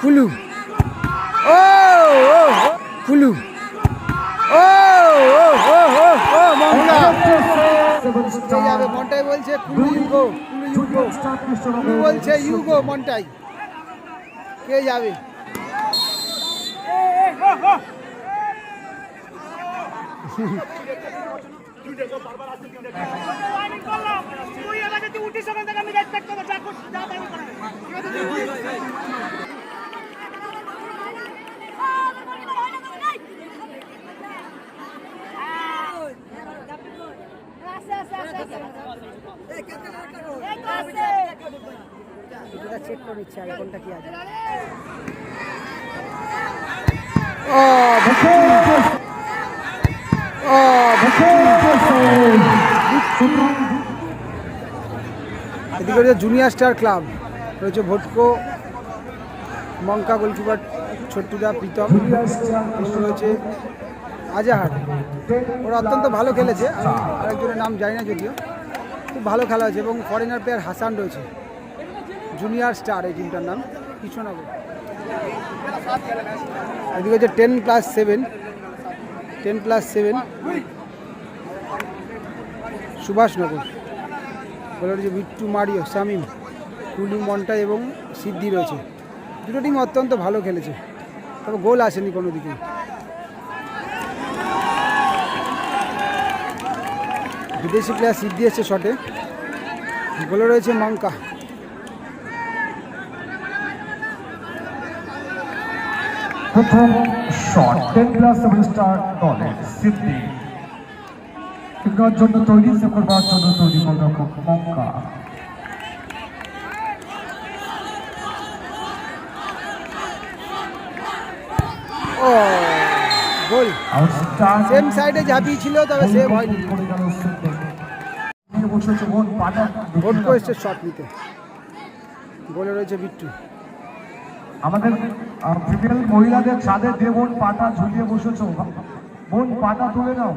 কুলু। ও ও ও, কুলু। ও ও ও ও ও কে যাবে মন্টাই বলছে Kulu you go Kulu you go. বলছে ইউগো মন্টাই? কে যাবে? তুই এলাকা তুই উঠিস আমি করব যা করছিস যা দাবি ও ও এদিকে রয়েছে জুনিয়র স্টার ক্লাব রয়েছে ভটকো মঙ্কা গোলকিপার ছোট্টুদা প্রীতম রয়েছে আজাহার। ওরা অত্যন্ত ভালো খেলেছে। আমি আরেকজনের নাম জানি না যদিও। খুব ভালো খেলা হয়েছে এবং ফরেনার প্লেয়ার হাসান রয়েছে। জুনিয়র স্টার এই টিমটার নাম। কৃষ্ণনগর এদিকে হচ্ছে ten plus seven ten plus seven Subhashnagar বলে রয়েছে বিট্টু মারিও শামিম কুলু মন্টা এবং সিদ্ধি রয়েছে। দুটো টিম অত্যন্ত ভালো খেলেছে। তবে গোল আসেনি কোনো দিকে। বিদেশি প্লেয়ার সিদ্ধি এসছে শটে গোলে রয়েছে মঙ্কা। প্রথম shot ten plus seven star দলের সিদ্ধি জন্য তৈরি করবার জন্য তৈরি গোলরক্ষক মঙ্কা। ও গোল। সেম সাইডে ঝাঁপিয়ে ছিল তবে সেভ হয়নি। ভোট করেছে শট নিতে? বলে রয়েছে বিট্টু। আমাদের ফিমেল মহিলাদের ছাদে দেবন বোন পাটা ঝুলিয়ে বসেছো। বোন পাটা তুলে নাও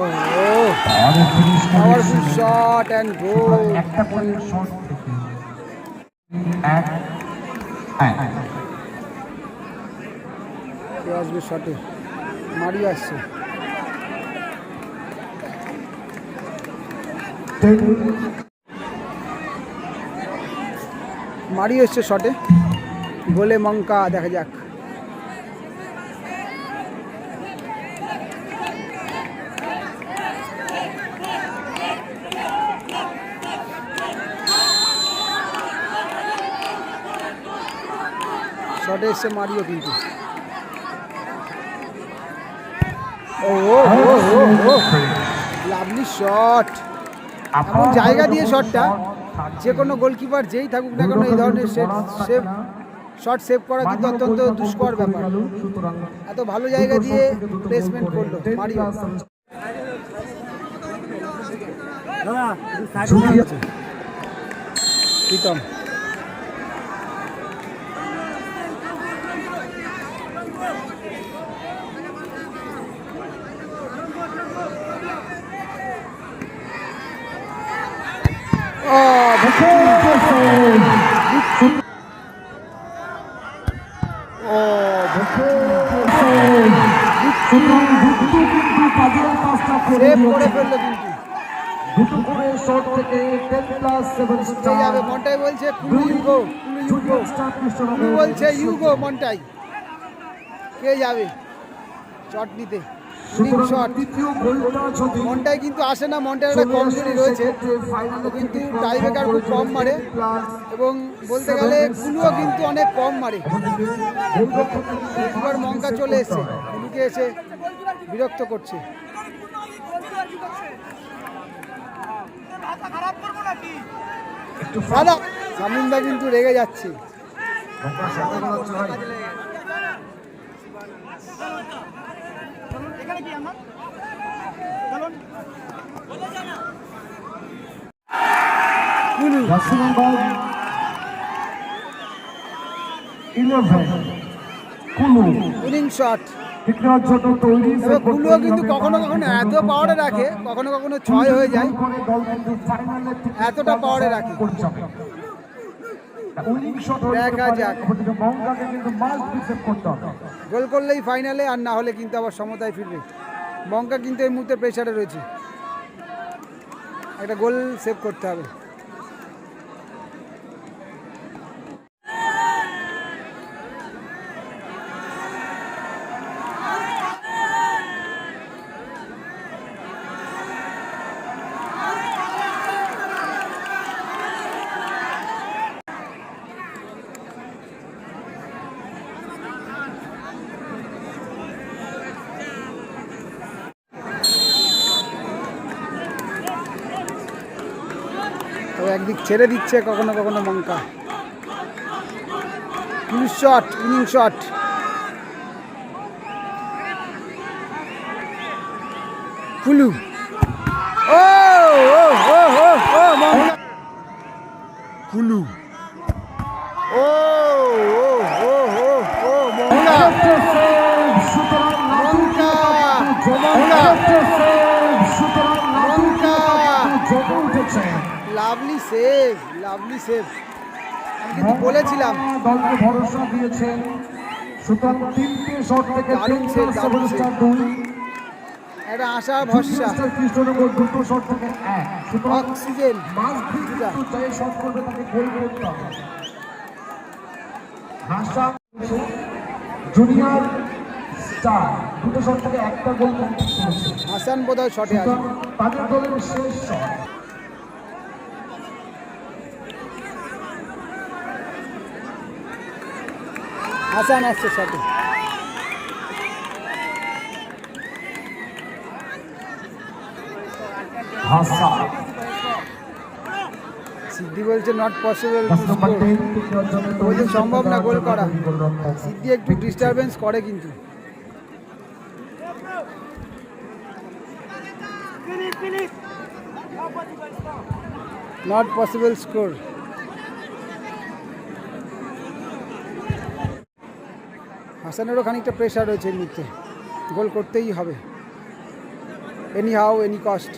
ও আর finish powerful shot and goal একটা শট থেকে এক এক। কে আসবে শটে মারি আসছে। মারি এসছে শটে গোলে মঙ্কা দেখা যাক। শটে এসছে মারিও কিন্তু। ও লাভলি শট এমন জায়গা দিয়ে শটটা যে কোনো গোলকিপার যেই থাকুক না কেন এই ধরনের সেভ শট সেভ করা কিন্তু অত্যন্ত দুষ্কর ব্যাপার। এত ভালো জায়গা দিয়ে প্লেসমেন্ট করল মারিও। প্রীতম। সেভ ফেলল কিন্তু। দুটো করে শট থেকে টেন প্লাস সেভেন কে স্টার যাবে মন্টাই বলছে ইউগো ইউগো বলছে ইউগো মন্টাই। কে যাবে? শট নিতে। মন্টাই কিন্তু আসে না মন্টাই একটা কমজোরি রয়েছে। কিন্তু টাইব্রেকার খুব কম মারে। এবং বলতে গেলে কুলুও কিন্তু অনেক কম মারে। এবার মঙ্কা চলে এসছে। কুলুকে এসে বিরক্ত করছে। একটু ফাদা জামিনদা কিন্তু রেগে যাচ্ছে। কুলু। কুলু শট ঠিক জন্য তৈরি তবে কিন্তু কখনো কখনো এত পাওয়ারে রাখে কখনো কখনো ছয় হয়ে যায় এতটা পাওয়ারে রাখে। দেখা যাক। গোল করলেই ফাইনালে আর না হলে কিন্তু আবার সমতায় ফিরবে বঙ্কা কিন্তু এই মুহূর্তে প্রেশারে রয়েছে একটা গোল সেভ করতে হবে একদিক ছেড়ে দিচ্ছে কখনো কখনো মঙ্কা পুলিশ শট ইনিং শট কুলু। ও ও ও ও ও মঙ্কা কুলু। ও ও ও ও ও Monka Monka Monka lovely save lovely save আমি কিন্তু বলেছিলাম। দলকে ভরসা দিয়েছেন সুতরাং তিনটে শট থেকে দারুণ সেভেন দারুণ দুই। একটা আশা ভরসা। কৃষ্ণনগর দুটো শট থেকে এক। অক্সিজেন। যে শট করবে তাকে গোল করতে হবে। জুনিয়র স্টার দুটো শট থেকে একটা গোল কমপ্লিট করেছে। হাসান বোধহয় শটে আছে তাদের দলের শেষ শট। হাসান আসছে সাথে। সিদ্ধি বলছে নট পসিবল বলছে সম্ভব না গোল করা। সিদ্ধি একটু ডিস্টারবেন্স করে কিন্তু। নট পসিবল স্কোর হাসানেরও খানিকটা প্রেশার রয়েছে এই মুহূর্তে গোল করতেই হবে। এনি হাউ এনি কস্ট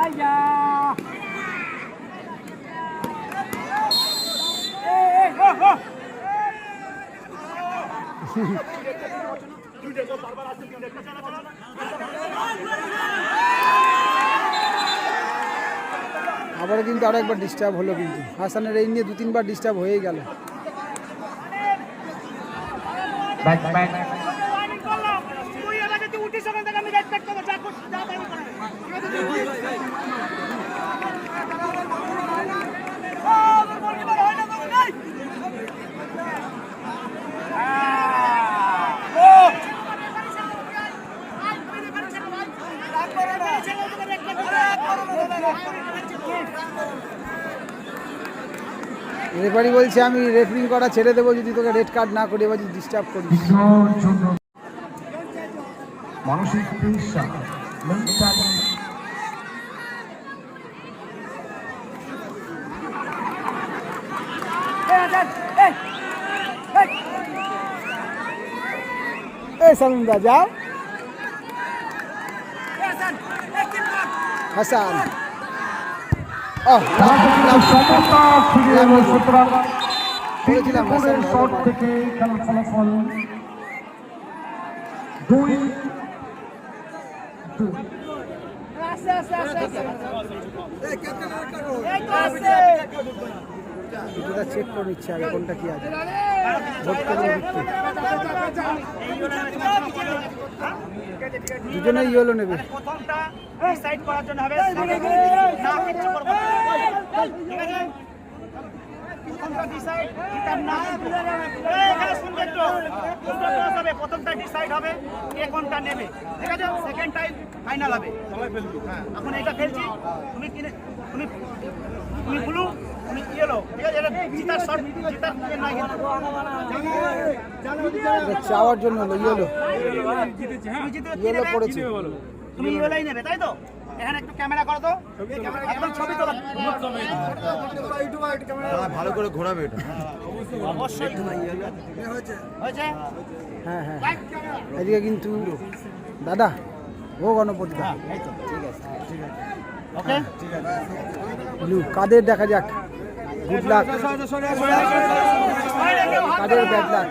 আইয়া এই এই হো হো আবারও কিন্তু আরও একবার ডিস্টার্ব হলো কিন্তু। হাসানের এই নিয়ে দু তিনবার ডিস্টার্ব হয়েই গেল। ব্যাক ব্যাক রেফারি বলছে আমি রেফারিং করা ছেড়ে দেবো যদি তোকে রেড কার্ড না করি এবার যদি ডিস্টার্ব করি মানসিক। হাসান ওহ সমতা ফিরে এলো সুতরাং বলেছিলাম, হাসান ভালো শট। থেকে খেলার ফলাফল দুই। এটা চেক করে নিচ্ছে আগে কোনটা কি আছে ভোট ইয়েলো নেবে প্রথমটা ডিসাইড করার জন্য হবে না কিচ্ছু করব প্রথমটা ডিসাইড এটার না এখানে শুনবে একটু। হবে প্রথমটা ডিসাইড হবে কে কোনটা নেবে। ঠিক আছে? সেকেন্ড টাইম ফাইনাল হবে। হ্যাঁ এখন এটা খেলছি তুমি কিনে তুমি তুমি ব্লু তুমি ইয়েলো ঠিক আছে? এটা জিতার শট জিতার ইয়ে এটা চাওয়ার জন্য ইয়েলো পড়েছে তুমি ইয়েলোই নেবে তাই তো? এখানে একটু ক্যামেরা করো তো একদম ছবি তোলা ভালো করে ঘোরাবে এটা অবশ্যই হয়েছে হ্যাঁ হ্যাঁ এদিকে কিন্তু দাদা ও গণপতি কাদের দেখা যাক গুড লাক কাদের ব্যাড লাক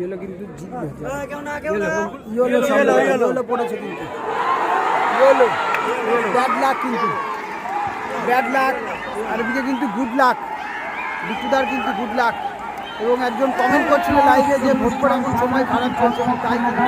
ইয়েলো কিন্তু জিতবে ইয়েলো ইয়েলো ইয়েলো পড়েছে কিন্তু। ইয়েলো ব্যাড লাক কিন্তু। ব্যাড লাক আর এদিকে কিন্তু গুড লাক বিট্টুদার কিন্তু গুড লাক এবং একজন কমেন্ট করছিল লাইভে যে ভোট করে সময় খারাপ চলছে তাই কিন্তু।